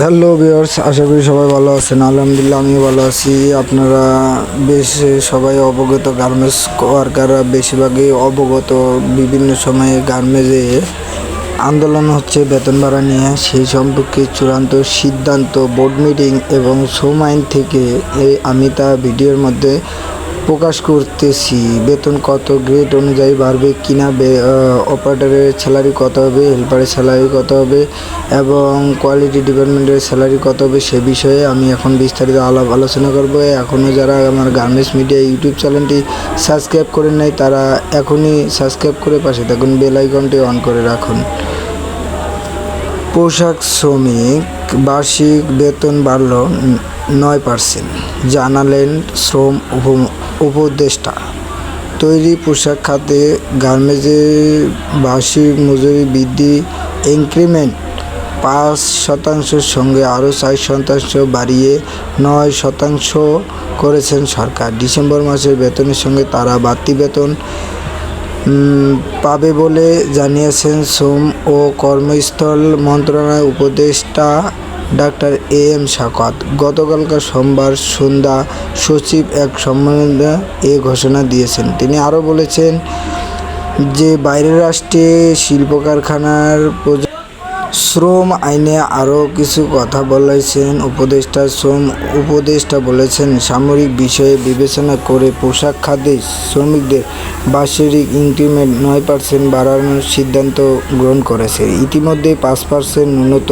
Hello viewers আশা করি সবাই ভালো আছেন। আলহামদুলিল্লাহ, আমিও ভালো আছি। আপনারা বেশ সবাই অবগত গার্মেন্টস ওয়ার্কাররা বেশিরভাগই অবগত বিভিন্ন সময়ে গার্মেন্টে আন্দোলন হচ্ছে বেতন ভাড়া নিয়ে। সেই সম্পর্কে চূড়ান্ত সিদ্ধান্ত বোর্ড মিটিং এবং শ্রম আইন থেকে এই আমি তা ভিডিওর মধ্যে প্রকাশ করতেছি। বেতন কত গ্রেড অনুযায়ী বাড়বে কিনা অপারেটরের স্যালারি কত হবে হেল্পারের স্যালারি কত হবে এবং কোয়ালিটি ডিপার্টমেন্টের স্যালারি কত হবে সে বিষয়ে আমি এখন বিস্তারিত আলাপ আলোচনা করব। এখনও যারা আমার গার্মেন্টস মিডিয়া ইউটিউব চ্যানেলটি সাবস্ক্রাইব করেন নাই, তারা এখনই সাবস্ক্রাইব করে পাশে থাকুন বেল আইকনটি অন করে রাখুন। পোশাক শ্রমিক, বার্ষিক বেতন বাড়ল নয় পার্সেন্ট। জানালেন শ্রম উপ- উপদেষ্টা। তৈরি পোশাক খাতে গার্মেন্টসের বার্ষিক মজুরি বৃদ্ধি, ইনক্রিমেন্ট পাঁচ শতাংশের সঙ্গে আরও চার শতাংশ বাড়িয়ে নয় শতাংশ করেছেন সরকার। ডিসেম্বর মাসের বেতনের সঙ্গে তারা বাড়তি বেতন পাবে বলে জানিয়েছেন শ্রম ও কর্মস্থল মন্ত্রণালয়ের উপদেষ্টা ডাক্তার এ এম শাকত গতকালকার সোমবার সন্ধ্যা সচিব এক সম্মেলনে এ ঘোষণা দিয়েছেন। তিনি আরও বলেছেন যে, বাইরের রাষ্ট্রে শিল্প কারখানার শ্রম আইনে আরও কিছু কথা বলেছেন উপদেষ্টা। শ্রম উপদেষ্টা বলেছেন, সামরিক বিষয়ে বিবেচনা করে পোশাক খাতে শ্রমিকদের বার্ষিক ইনক্রিমেন্ট নয় পার্সেন্ট বাড়ানোর সিদ্ধান্ত গ্রহণ করেছে। ইতিমধ্যে পাঁচ পার্সেন্ট উন্নত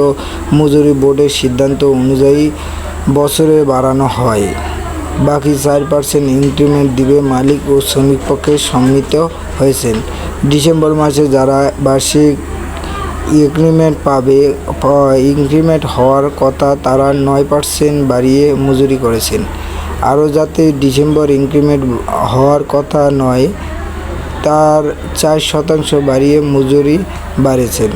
মজুরি বোর্ডের সিদ্ধান্ত অনুযায়ী বছরে বাড়ানো হয়। বাকি চার পার্সেন্ট ইনক্রিমেন্ট দিবে মালিক ও শ্রমিক পক্ষে সম্মিলিত হয়েছেন। ডিসেম্বর মাসে যারা বার্ষিক ইনক্রিমেন্ট পাবে ইনক্রিমেন্ট হওয়ার কথা তারা নয় পার্সেন্ট বাড়িয়ে মজুরি করেছেন। আরও যাতে ডিসেম্বর ইনক্রিমেন্ট হওয়ার কথা নয়, তার চার শতাংশ বাড়িয়ে মজুরি বাড়েছেন।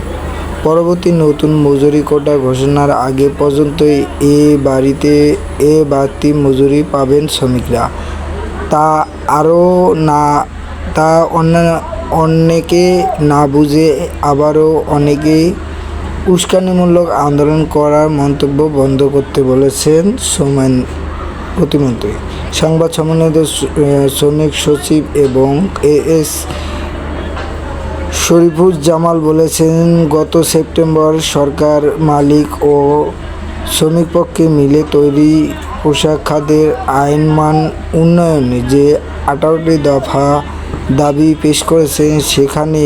পরবর্তী নতুন মজুরি কোটা ঘোষণার আগে পর্যন্তই এ বাড়িতে এ বাড়তি মজুরি পাবেন শ্রমিকরা। তা আরও না, তা অন্য অনেকে না বুঝে আবারও অনেকেই উস্কানিমূলক আন্দোলন করার মন্তব্য বন্ধ করতে বলেছেন সোমেন প্রতিমন্ত্রী। সংবাদ সম্মেলনে শ্রমিক সচিব এবং এ এস এএস শরীফুজ্জামাল বলেছেন, গত সেপ্টেম্বর সরকার মালিক ও শ্রমিক পক্ষে মিলে তৈরি পোশাক খাদের আইন মান উন্নয়নে যে আঠারোটি দফা দাবি পেশ করেছেন সেখানে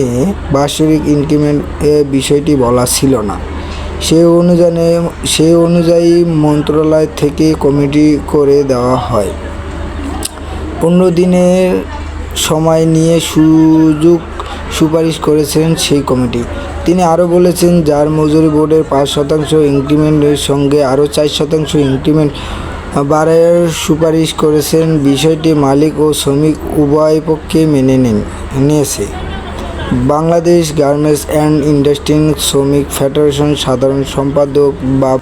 বার্ষিক ইনক্রিমেন্ট বিষয়টি বলা ছিল না। সেই অনুযায়ী সেই অনুযায়ী মন্ত্রণালয় থেকে কমিটি করে দেওয়া হয়। পনেরো দিনের সময় নিয়ে সুযোগ সুপারিশ করেছেন সেই কমিটি। তিনি আরও বলেছেন, যার মজুরি বোর্ডের পাঁচ শতাংশ ইনক্রিমেন্টের সঙ্গে আরও চার শতাংশ ইনক্রিমেন্ট বাড়ার সুপারিশ করেছেন বিষয়টি মালিক ও শ্রমিক উভয় পক্ষে মেনে নেন, নিয়েছে। বাংলাদেশ গার্মেন্টস অ্যান্ড ইন্ডাস্ট্রি শ্রমিক ফেডারেশন সাধারণ সম্পাদক বা